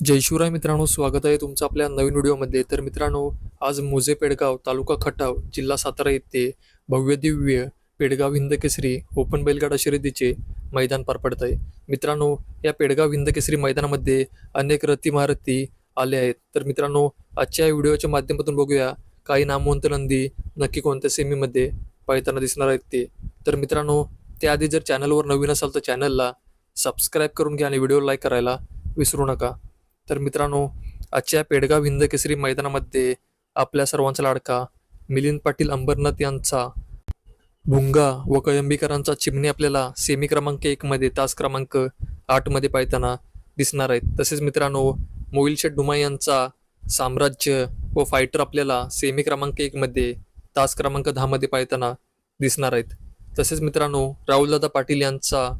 जय शिवराय मित्रांनो स्वागत आहे तुमचं आपल्या नवीन व्हिडिओमध्ये. तर मित्रांनो आज मोजे पेडगाव तालुका खटाव जिल्हा सातारा येथे भव्य दिव्य पेडगाव हिंदकेसरी ओपन बैलगाडा शर्यतीचे मैदान पार पडत आहे. मित्रांनो या पेडगाव हिंदकेसरी मैदानामध्ये अनेक रथी महारथी आले आहेत. तर मित्रांनो आजच्या व्हिडिओच्या माध्यमातून बघूया काही नामवंत नंदी नक्की कोणत्या सेमीमध्ये पाहताना दिसणार आहेत ते. तर मित्रांनो त्याआधी जर चॅनलवर नवीन असाल तर चॅनलला सबस्क्राईब करून घ्या आणि व्हिडिओ लाईक करायला विसरू नका. तर मित्रांनो आजच्या पेडगाव हिंद केसरी मैदानामध्ये आपल्या सर्वांचा लाडका मिलिंद पाटील अंबरनाथ यांचा भुंगा व कळंबीकरांचा चिमणी आपल्याला सेमी क्रमांक एकमध्ये तास क्रमांक आठमध्ये पाहताना दिसणार आहेत. तसेच मित्रांनो मोईल शेठ डुमा यांचा साम्राज्य व फायटर आपल्याला सेमी क्रमांक एकमध्ये तास क्रमांक दहामध्ये पाहताना दिसणार आहेत. तसेच मित्रांनो राहुलदादा पाटील यांचा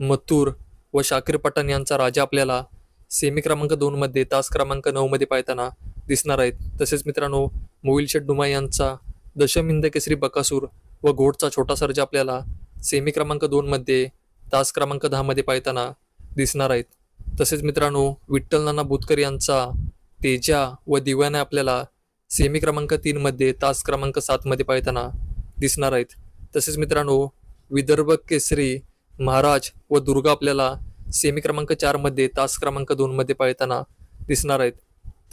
मथुर व शाकीर पठाण यांचा राजा आपल्याला सेमी क्रमांक दोनमध्ये तास क्रमांक नऊमध्ये पाहताना दिसणार आहेत. तसेच मित्रांनो मोईल शेठ डुमा यांचा दशमिंद केसरी बकासूर व घोडचा छोटा सर्ज आपल्याला सेमी क्रमांक दोनमध्ये तास क्रमांक दहामध्ये पाहताना दिसणार आहेत. तसेच मित्रांनो विठ्ठल नाना बुतकर यांचा तेजा व दिव्याने आपल्याला सेमी क्रमांक तीनमध्ये तास क्रमांक सातमध्ये पाहताना दिसणार आहेत. तसेच मित्रांनो विदर्भ केसरी महाराज व दुर्गा आपल्याला सेमी क्रमांक चारमध्ये तास क्रमांक दोनमध्ये पाहताना दिसणार आहेत.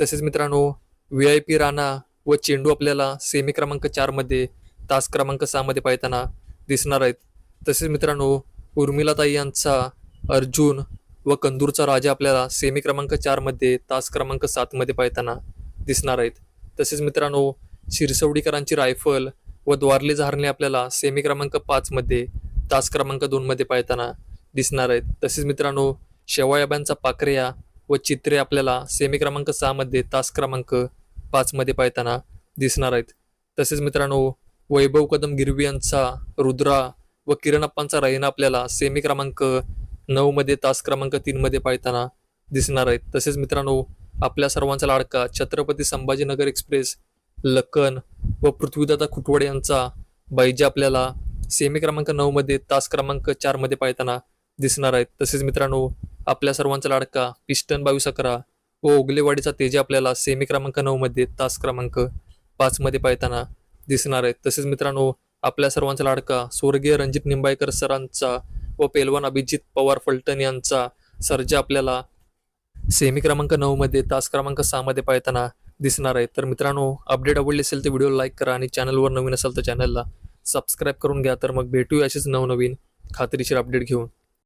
तसेच मित्रांनो व्ही आय पी राणा व चेंडू आपल्याला सेमी क्रमांक चारमध्ये तास क्रमांक सहामध्ये पाहताना दिसणार आहेत. तसेच मित्रांनो उर्मिलाताई यांचा अर्जुन व कंदूरचा राजा आपल्याला सेमी क्रमांक चारमध्ये तास क्रमांक सातमध्ये पाहताना दिसणार आहेत. तसेच मित्रांनो शिरसवडीकरांची रायफल व द्वारले झारणे आपल्याला सेमी क्रमांक पाचमध्ये तास क्रमांक दोनमध्ये पाहताना दिसणार आहेत. तसेच मित्रांनो शेवायाबांचा पाकऱ्या व चित्रे आपल्याला सेमी क्रमांक सहामध्ये तास क्रमांक पाचमध्ये पाहताना दिसणार आहेत. तसेच मित्रांनो वैभव कदम गिरवी यांचा रुद्रा व किरणप्पांचा रहिना आपल्याला सेमी क्रमांक नऊमध्ये तास क्रमांक तीनमध्ये पाहताना दिसणार आहेत. तसेच मित्रांनो आपल्या सर्वांचा लाडका छत्रपती संभाजीनगर एक्सप्रेस लखन व पृथ्वीदादा खुटवडे यांचा बैजा आपल्याला सेमी क्रमांक नऊमध्ये तास क्रमांक चारमध्ये पाहताना दिसणार आहेत. तसेच मित्रांनो आपल्या सर्वांचा लाडका पिस्टन बावीस अकरा व ओगलेवाडीचा तेजा आपल्याला सेमी क्रमांक नऊमध्ये तास क्रमांक पाचमध्ये पाहताना दिसणार आहेत. तसेच मित्रांनो आपल्या सर्वांचा लाडका स्वर्गीय रणजित निंबाळकर सरांचा व पेलवान अभिजित पवार फलटण यांचा सर्जा आपल्याला सेमी क्रमांक नऊमध्ये तास क्रमांक सहामध्ये पाहताना दिसणार आहे तर मित्रांनो अपडेट आवडली असेल तर व्हिडिओ लाईक करा आणि चॅनलवर नवीन असाल तर चॅनलला सबस्क्राईब करून घ्या. तर मग भेटूया अशीच नवनवीन खात्रीशीर अपडेट घेऊन.